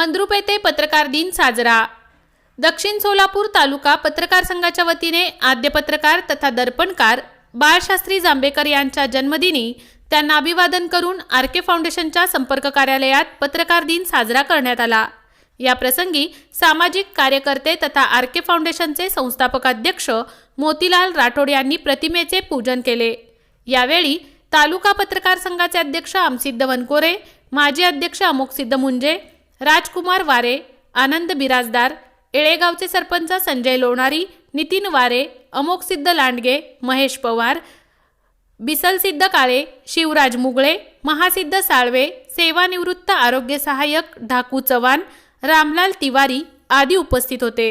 मंद्रुप येथे पत्रकार दिन साजरा. दक्षिण सोलापूर तालुका पत्रकार संघाच्या वतीने आद्य पत्रकार तथा दर्पणकार बाळशास्त्री जांभेकर यांच्या जन्मदिनी त्यांना अभिवादन करून आर के फाउंडेशनच्या संपर्क कार्यालयात पत्रकार दिन साजरा करण्यात आला. या प्रसंगी सामाजिक कार्यकर्ते तथा आर के फाउंडेशनचे संस्थापकाध्यक्ष मोतीलाल राठोड यांनी प्रतिमेचे पूजन केले. यावेळी तालुका पत्रकार संघाचे अध्यक्ष आमसिद्ध वनकोरे माजी अध्यक्ष अमोकसिद्ध मुंजे राजकुमार वारे आनंद बिराजदार येळेगावचे सरपंच संजय लोणारी नितीन वारे अमोकसिद्ध लांडगे महेश पवार बिसलसिद्ध काळे शिवराज मुगळे महासिद्ध साळवे सेवानिवृत्त आरोग्य सहाय्यक ढाकू चव्हाण रामलाल तिवारी आदी उपस्थित होते.